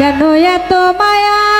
কেন এত মায়া?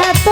এত